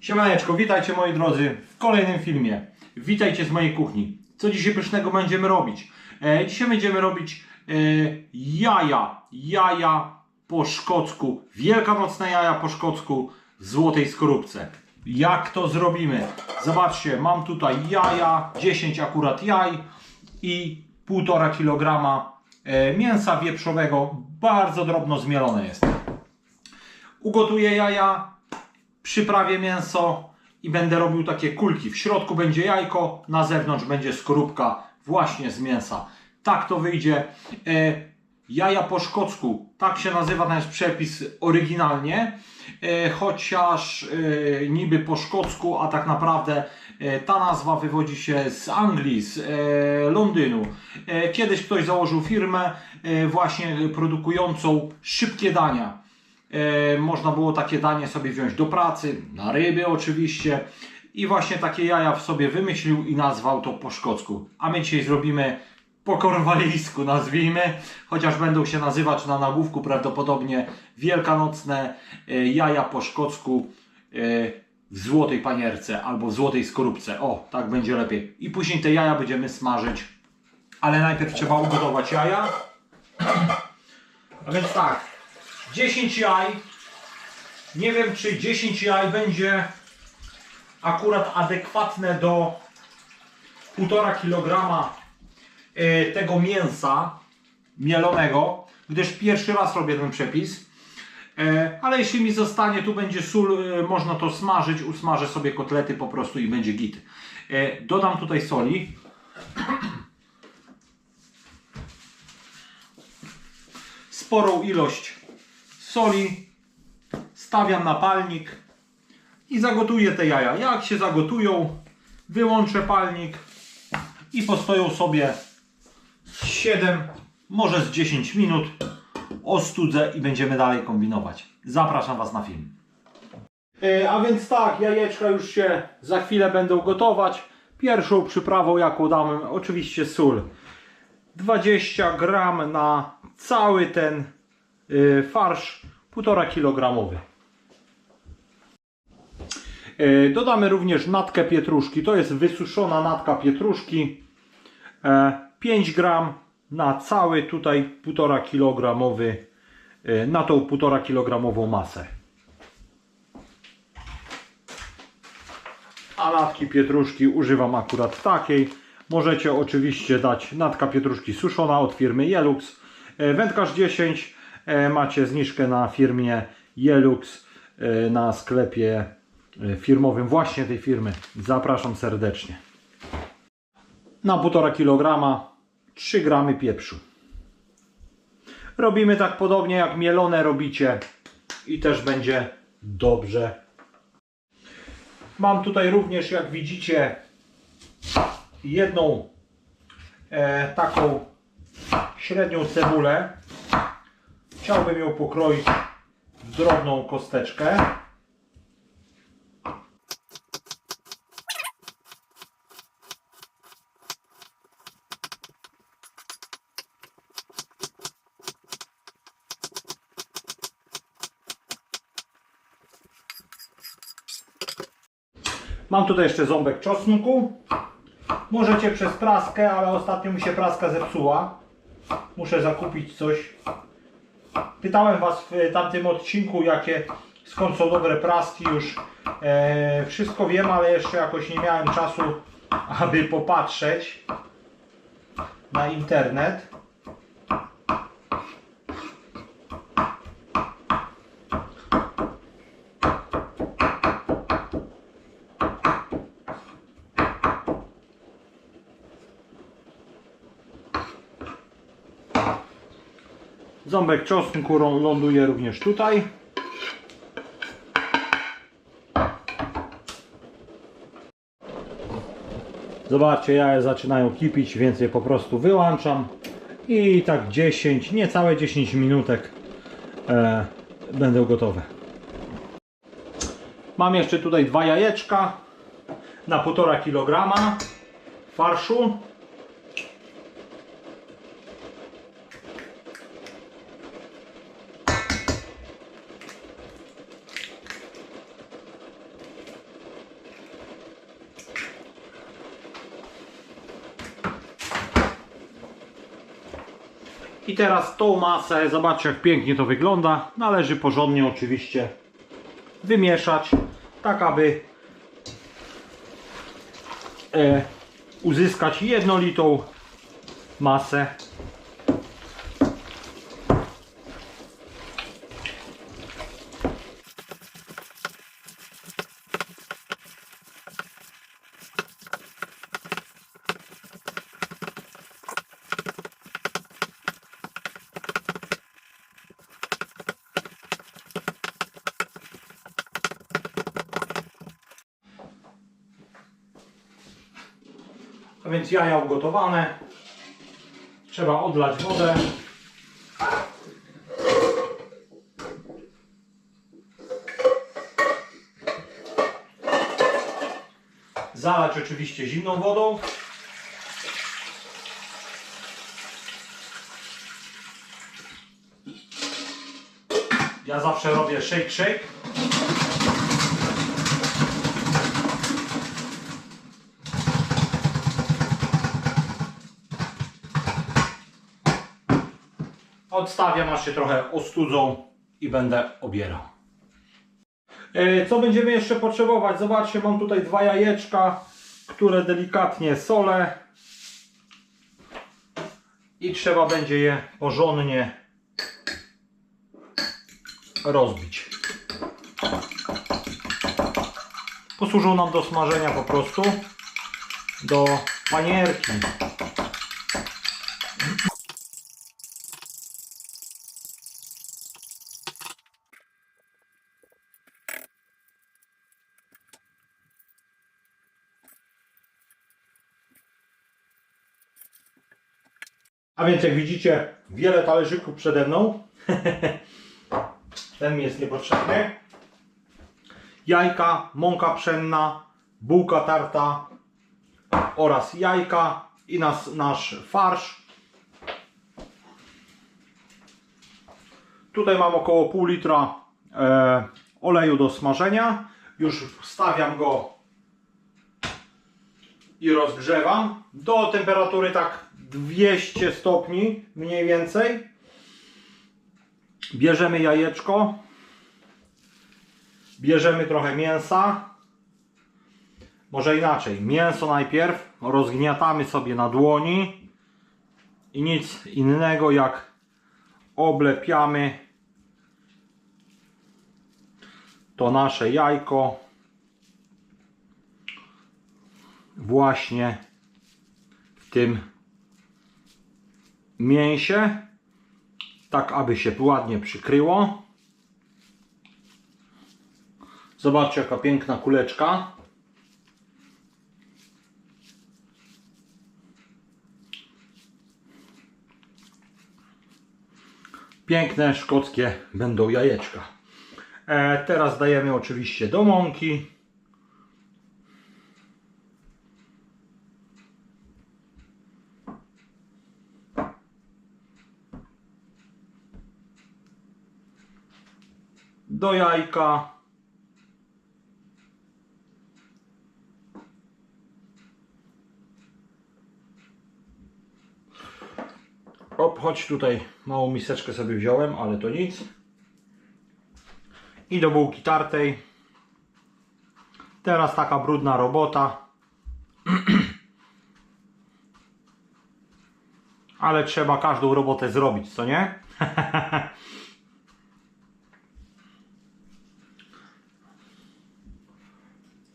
Siemaneczko, witajcie moi drodzy w kolejnym filmie. Witajcie z mojej kuchni. Co dzisiaj pysznego będziemy robić? E, dzisiaj będziemy robić e, jaja. Jaja po szkocku. Wielkanocne jaja po szkocku w złotej skorupce. Jak to zrobimy? Zobaczcie, mam tutaj jaja, 10 akurat jaj i 1,5 kg e, mięsa wieprzowego. Bardzo drobno zmielone jest. Ugotuję jaja, przyprawię mięso i będę robił takie kulki. W środku będzie jajko, na zewnątrz będzie skorupka właśnie z mięsa. Tak to wyjdzie. E, jaja po szkocku, tak się nazywa ten przepis oryginalnie, e, chociaż e, niby po szkocku, a tak naprawdę e, ta nazwa wywodzi się z Anglii, z e, Londynu. E, kiedyś ktoś założył firmę właśnie produkującą szybkie dania. E, można było takie danie sobie wziąć do pracy, na ryby oczywiście. I właśnie takie jaja w sobie wymyślił i nazwał to po szkocku. A my dzisiaj zrobimy po korwalijsku, nazwijmy, chociaż będą się nazywać na nagłówku prawdopodobnie wielkanocne e, jaja po szkocku e, w złotej panierce albo w złotej skorupce. O, tak będzie lepiej. I później te jaja będziemy smażyć. Ale najpierw trzeba ugotować jaja. A więc tak, 10 jaj. Nie wiem, czy 10 jaj będzie akurat adekwatne do 1,5 kg e, tego mięsa mielonego, gdyż pierwszy raz robię ten przepis. E, Ale jeśli mi zostanie, tu będzie sól, e, można to smażyć, usmażę sobie kotlety po prostu i będzie git. Dodam tutaj soli. Sporą ilość soli, stawiam na palnik i zagotuję te jaja. Jak się zagotują, wyłączę palnik i postoją sobie z 7, może z 10 minut. Ostudzę i będziemy dalej kombinować. Zapraszam Was na film. E, A więc tak, jajeczka już się za chwilę będą gotować. Pierwszą przyprawą jaką damy, oczywiście sól. 20 gram na cały ten farsz 1,5 kg. Y, Dodamy również natkę pietruszki. To jest wysuszona natka pietruszki. E, 5 gram na cały tutaj 1,5 kg y, na tą 1,5 kg masę. A natki pietruszki używam akurat takiej. Możecie oczywiście dać natka pietruszki suszona od firmy Jelux. E, Wędkarz 10 e, macie zniżkę na firmie Jelux e, na sklepie e, firmowym właśnie tej firmy. Zapraszam serdecznie. Na 1,5 kg 3 gramy pieprzu. Robimy tak podobnie jak mielone robicie i też będzie dobrze. Mam tutaj również, jak widzicie, jedną e, taką średnią cebulę. Chciałbym ją pokroić w drobną kosteczkę. Mam tutaj jeszcze ząbek czosnku. Możecie przez praskę, ale ostatnio mi się praska zepsuła. Muszę zakupić coś. Pytałem Was w tamtym odcinku, jakie skąd są dobre praski. Już e, wszystko wiem, ale jeszcze jakoś nie miałem czasu, aby popatrzeć na internet. Ząbek czosnku ląduje również tutaj. Zobaczcie, jaja zaczynają kipić, więc je po prostu wyłączam. I tak 10, niecałe 10 minutek e, będą gotowe. Mam jeszcze tutaj dwa jajeczka na 1,5 kg farszu. Teraz tą masę, zobaczcie jak pięknie to wygląda. Należy porządnie oczywiście wymieszać, tak aby e, uzyskać jednolitą masę. Jaja ugotowane. Trzeba odlać wodę. Zalać oczywiście zimną wodą. Ja zawsze robię shake shake. Odstawiam aż się trochę ostudzą i będę obierał. E, Co będziemy jeszcze potrzebować? Zobaczcie, mam tutaj dwa jajeczka, które delikatnie solę. I trzeba będzie je porządnie rozbić. Posłużą nam do smażenia po prostu do panierki. A więc jak widzicie, wiele talerzyków przede mną. Ten mi jest niepotrzebny. Jajka, mąka pszenna, bułka tarta oraz jajka i nas, nasz farsz. Tutaj mam około pół litra e, oleju do smażenia. Już wstawiam go i rozgrzewam do temperatury tak 200 stopni mniej więcej. Bierzemy jajeczko. Bierzemy trochę mięsa. Może inaczej. Mięso najpierw rozgniatamy sobie na dłoni i nic innego jak oblepiamy to nasze jajko właśnie w tym mięsie, tak aby się ładnie przykryło. Zobaczcie jaka piękna kuleczka. Piękne szkockie będą jajeczka. E, teraz dajemy oczywiście do mąki. Do jajka. Op, chodź tutaj, małą miseczkę sobie wziąłem, ale to nic. I do bułki tartej. Teraz taka brudna robota. ale trzeba każdą robotę zrobić, co nie?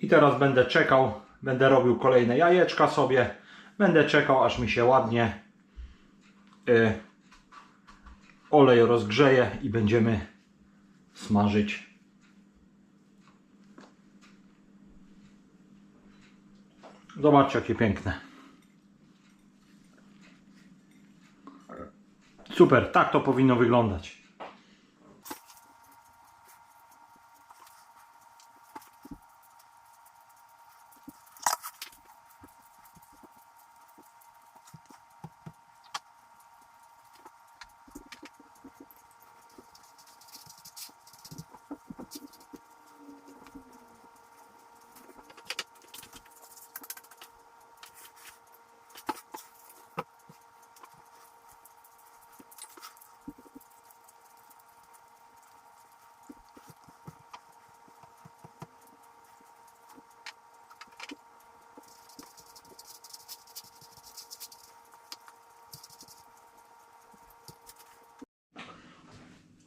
I teraz będę czekał, będę robił kolejne jajeczka sobie. Będę czekał, aż mi się ładnie y, olej rozgrzeje i będziemy smażyć. Zobaczcie, jakie piękne. Super, tak to powinno wyglądać.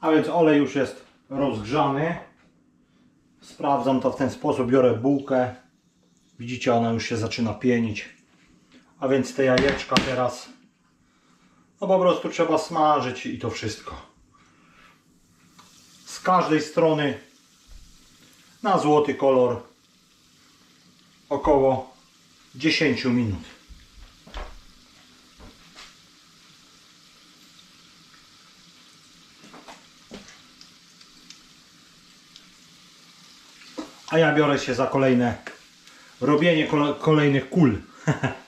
A więc olej już jest rozgrzany. Sprawdzam to w ten sposób. Biorę bułkę. Widzicie, ona już się zaczyna pienić. A więc te jajeczka teraz no po prostu trzeba smażyć i to wszystko. Z każdej strony na złoty kolor około 10 minut. A ja biorę się za kolejne robienie kole- kolejnych kul.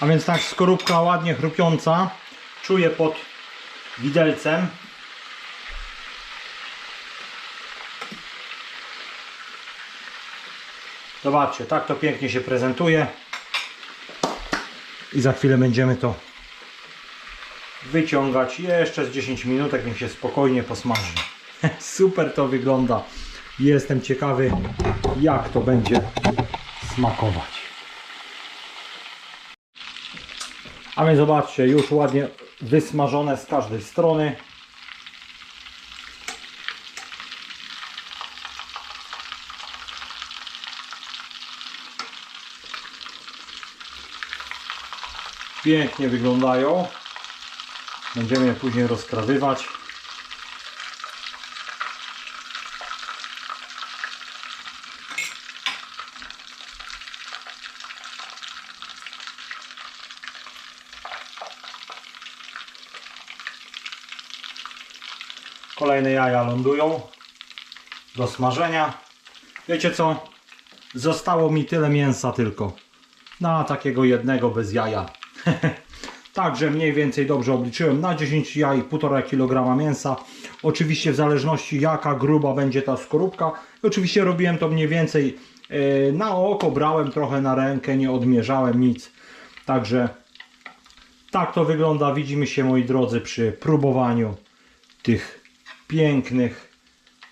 A więc tak skorupka ładnie chrupiąca. Czuję pod widelcem. Zobaczcie, tak to pięknie się prezentuje. I za chwilę będziemy to wyciągać jeszcze z 10 minutek, niech się spokojnie posmaży. Super to wygląda. Jestem ciekawy, jak to będzie smakować. A więc zobaczcie, już ładnie wysmażone z każdej strony. Pięknie wyglądają. Będziemy je później rozkrawywać. Kolejne jaja lądują do smażenia. Wiecie co? Zostało mi tyle mięsa tylko. Na takiego jednego bez jaja. Także mniej więcej dobrze obliczyłem. Na 10 jaj 1,5 kg mięsa. Oczywiście w zależności jaka gruba będzie ta skorupka. Oczywiście robiłem to mniej więcej e, na oko, brałem trochę na rękę, nie odmierzałem nic. Także tak to wygląda. Widzimy się moi drodzy przy próbowaniu tych pięknych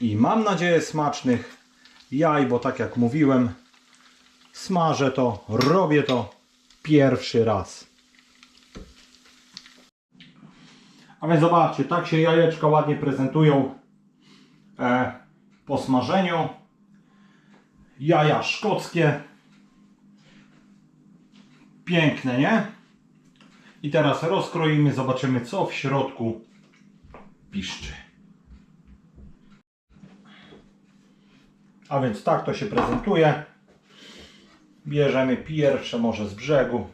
i mam nadzieję smacznych jaj, bo tak jak mówiłem, smażę to, robię to pierwszy raz. A więc zobaczcie, tak się jajeczka ładnie prezentują e, po smażeniu. Jaja szkockie. Piękne, nie? I teraz rozkroimy, zobaczymy co w środku piszczy. A więc tak to się prezentuje. Bierzemy pierwsze może z brzegu.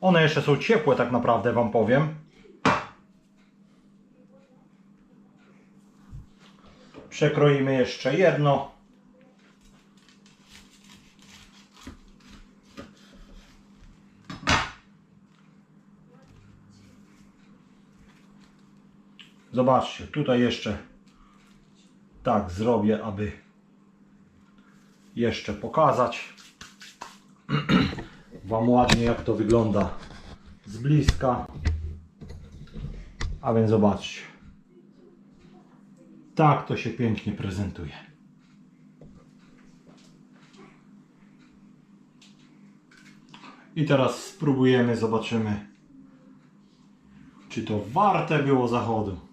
One jeszcze są ciepłe tak naprawdę wam powiem. Przekroimy jeszcze jedno. Zobaczcie, tutaj jeszcze tak zrobię, aby jeszcze pokazać Wam ładnie jak to wygląda z bliska. A więc zobaczcie. Tak to się pięknie prezentuje. I teraz spróbujemy, zobaczymy, czy to warte było zachodu.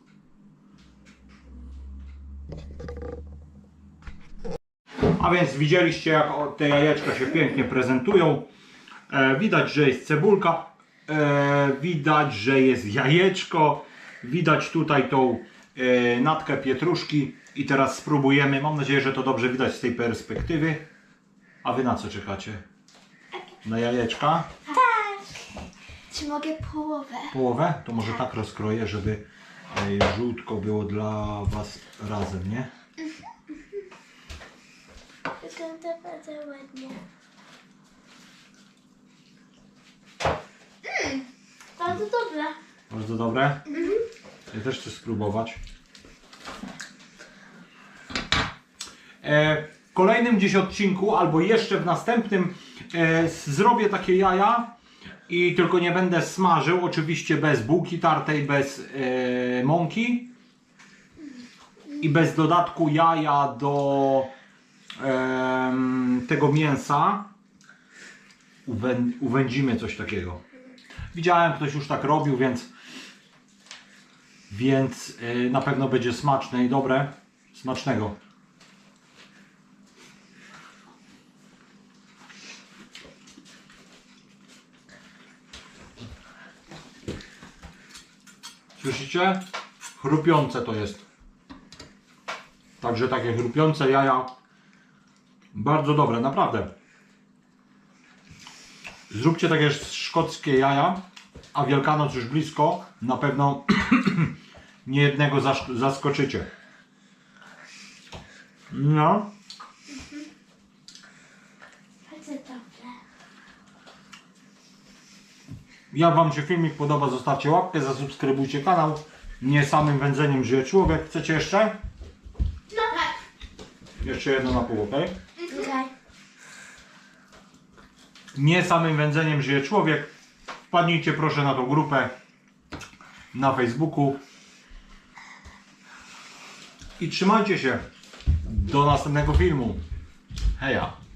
A więc widzieliście jak te jajeczka się pięknie prezentują. E, widać, że jest cebulka. E, widać, że jest jajeczko. Widać tutaj tą e, natkę pietruszki. I teraz spróbujemy. Mam nadzieję, że to dobrze widać z tej perspektywy. A wy na co czekacie? Na jajeczka? Czy mogę połowę? Połowę? To może tak rozkroję, żeby żółtko było dla was razem, nie? Wygląda bardzo ładnie. Mm, bardzo dobre. Bardzo dobre. Ja też chcę spróbować. E, w kolejnym gdzieś odcinku, albo jeszcze w następnym, e, zrobię takie jaja i tylko nie będę smażył, oczywiście bez bułki tartej, bez e, mąki i bez dodatku jaja do tego mięsa. Uwę, uwędzimy coś takiego. Widziałem, ktoś już tak robił, więc więc y, na pewno będzie smaczne i dobre. Smacznego. Słyszycie? Chrupiące to jest. Także takie chrupiące jaja. Bardzo dobre, naprawdę. Zróbcie takie szkockie jaja, a Wielkanoc już blisko. Na pewno nie jednego zask- zaskoczycie. No. Bardzo dobre. Jak Wam się filmik podoba, zostawcie łapkę, zasubskrybujcie kanał. Nie samym wędzeniem żyje człowiek. Chcecie jeszcze? No tak. Jeszcze jedno na pół, ok? Okej. Nie samym wędzeniem żyje człowiek. Wpadnijcie proszę na tą grupę na Facebooku. I trzymajcie się. Do następnego filmu. Heja.